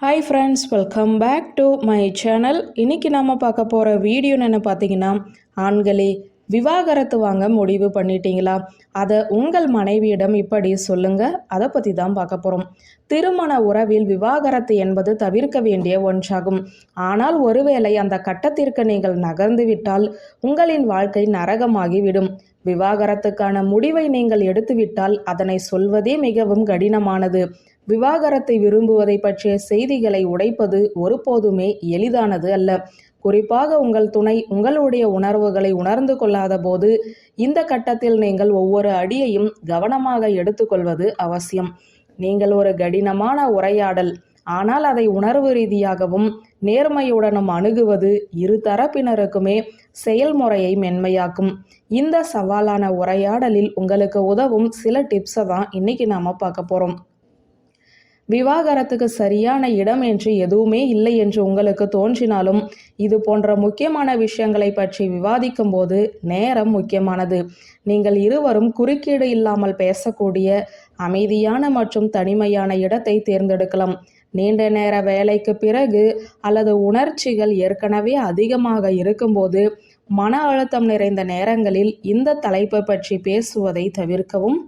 Hi friends welcome back to my channel இன்றைக்கி நம்ம பார்க்க போகிற வீடியோன்னு என்ன பார்த்தீங்கன்னா ஆண்களே விவாகரத்து வாங்க முடிவு பண்ணிட்டீங்களா? அதை உங்கள் மனைவியிடம் இப்படி சொல்லுங்கள் அதை பற்றி தான் பார்க்க போகிறோம் திருமண உறவில் விவாகரத்து என்பது தவிர்க்க வேண்டிய ஒன்றாகும். ஆனால் ஒருவேளை அந்த கட்டத்திற்கு நீங்கள் நகர்ந்து விட்டால் உங்களின் வாழ்க்கை நரகமாகிவிடும். விவாகரத்துக்கான முடிவை நீங்கள் எடுத்துவிட்டால் அதனை சொல்வதே மிகவும் கடினமானது. விவாகரத்தை விரும்புவதை பற்றிய செய்திகளை உடைப்பது ஒருபோதுமே எளிதானது அல்ல. குறிப்பாக உங்கள் துணை உங்களுடைய உணர்வுகளை உணர்ந்து கொள்ளாத போது இந்த கட்டத்தில் நீங்கள் ஒவ்வொரு அடியையும் கவனமாக எடுத்துக்கொள்வது அவசியம். நீங்கள் ஒரு கடினமான உரையாடல் ஆனால் அதை உணர்வு ரீதியாகவும் நேர்மையுடனும் அணுகுவது இரு தரப்பினருக்குமே செயல்முறையை மென்மையாக்கும். இந்த சவாலான உரையாடலில் உங்களுக்கு உதவும் சில டிப்ஸை தான் இன்னைக்கு நாம பார்க்க போறோம். விவாகரத்துக்கு சரியான இடம் என்று எதுவுமே இல்லை என்று உங்களுக்கு தோன்றினாலும் இது போன்ற முக்கியமான விஷயங்களை பற்றி விவாதிக்கும் போது நேரம் முக்கியமானது. நீங்கள் இருவரும் குறுக்கீடு இல்லாமல் பேசக்கூடிய அமைதியான மற்றும் தனிமையான இடத்தை தேர்ந்தெடுக்கலாம். நீண்ட நேர வேலைக்கு பிறகு அல்லது உணர்ச்சிகள் ஏற்கனவே அதிகமாக இருக்கும்போது மன அழுத்தம் நிறைந்த நேரங்களில் இந்த தலைப்பு பற்றி பேசுவதை தவிர்க்கவும்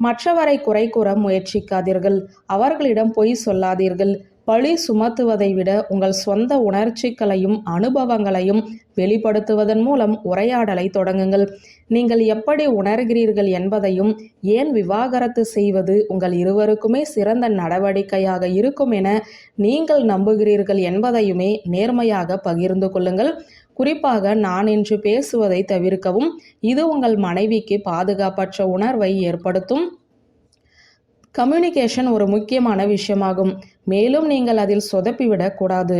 மற்றவரை குறை கூற முயற்சிக்காதீர்கள். அவர்களிடம் பொய் சொல்லாதீர்கள். பழி சுமத்துவதை விட உங்கள் சொந்த உணர்ச்சிகளையும் அனுபவங்களையும் வெளிப்படுத்துவதன் மூலம் உரையாடலை தொடங்குங்கள். நீங்கள் எப்படி உணர்கிறீர்கள் என்பதையும் ஏன் விவாகரத்து செய்வது உங்கள் இருவருக்குமே சிறந்த நடவடிக்கையாக இருக்கும் என நீங்கள் நம்புகிறீர்கள் என்பதையுமே நேர்மையாக பகிர்ந்து கொள்ளுங்கள். குறிப்பாக நான் என்று பேசுவதை தவிர்க்கவும் இது உங்கள் மனைவிக்கு பாதுகாப்பற்ற உணர்வை ஏற்படுத்தும். கம்யூனிகேஷன் ஒரு முக்கியமான விஷயமாகும். மேலும் நீங்கள் அதில் சொதப்பிவிடக் கூடாது.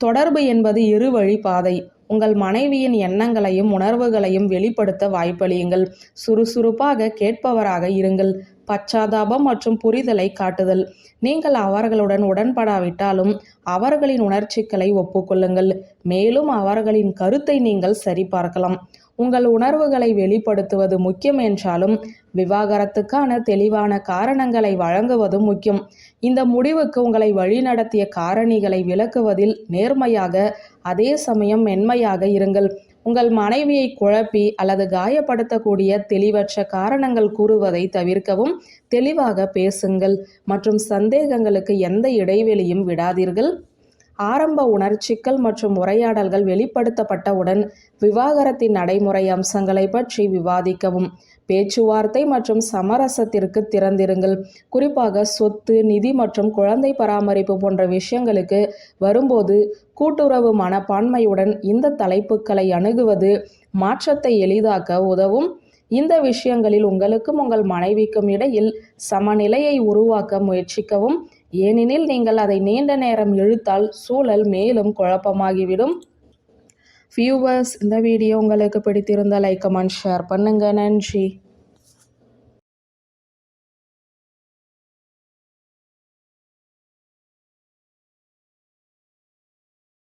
தொடர்பு என்பது இரு வழி பாதை. உங்கள் மனைவியின் எண்ணங்களையும் உணர்வுகளையும் வெளிப்படுத்த வாய்ப்பளியுங்கள். சுறுசுறுப்பாக கேட்பவராக இருங்கள். பச்சாதாபம் மற்றும் புரிதலை காட்டுதல். நீங்கள் அவர்களுடன் உடன்படாவிட்டாலும் அவர்களின் உணர்ச்சிகளை ஒப்புக்கொள்ளுங்கள். மேலும் அவர்களின் கருத்தை நீங்கள் சரிபார்க்கலாம். உங்கள் உணர்வுகளை வெளிப்படுத்துவது முக்கியம் என்றாலும் விவாகரத்துக்கான தெளிவான காரணங்களை வழங்குவதும் முக்கியம். இந்த முடிவுக்கு உங்களை வழிநடத்திய காரணிகளை விளக்குவதில் நேர்மையாக அதே சமயம் மென்மையாக இருங்கள். உங்கள் மனைவியை குழப்பி அல்லது காயப்படுத்தக்கூடிய தெளிவற்ற காரணங்கள் கூறுவதை தவிர்க்கவும் தெளிவாக பேசுங்கள் மற்றும் சந்தேகங்களுக்கு எந்த இடைவெளியும் விடாதீர்கள். ஆரம்ப உணர்ச்சிகள் மற்றும் உரையாடல்கள் வெளிப்படுத்தப்பட்டவுடன் விவாகரத்தின் நடைமுறை அம்சங்களை பற்றி விவாதிக்கவும். பேச்சுவார்த்தை மற்றும் சமரசத்திற்கு திறந்திருங்கள். குறிப்பாக சொத்து நிதி மற்றும் குழந்தை பராமரிப்பு போன்ற விஷயங்களுக்கு வரும்போது கூட்டுறவு மனப்பான்மையுடன் இந்த தலைப்புகளை அணுகுவது மாற்றத்தை எளிதாக்க உதவும். இந்த விஷயங்களில் உங்களுக்கும் உங்கள் மனைவிக்கும் இடையில் சமநிலையை உருவாக்க முயற்சிக்கவும். ஏனெனில் நீங்கள் அதை நீண்ட நேரம் இழுத்தால் சூழல் மேலும் குழப்பமாகிவிடும். வியூவர்ஸ் இந்த வீடியோ உங்களுக்கு பிடித்திருந்தால் லைக் கமெண்ட் ஷேர் பண்ணுங்கள் நன்றி.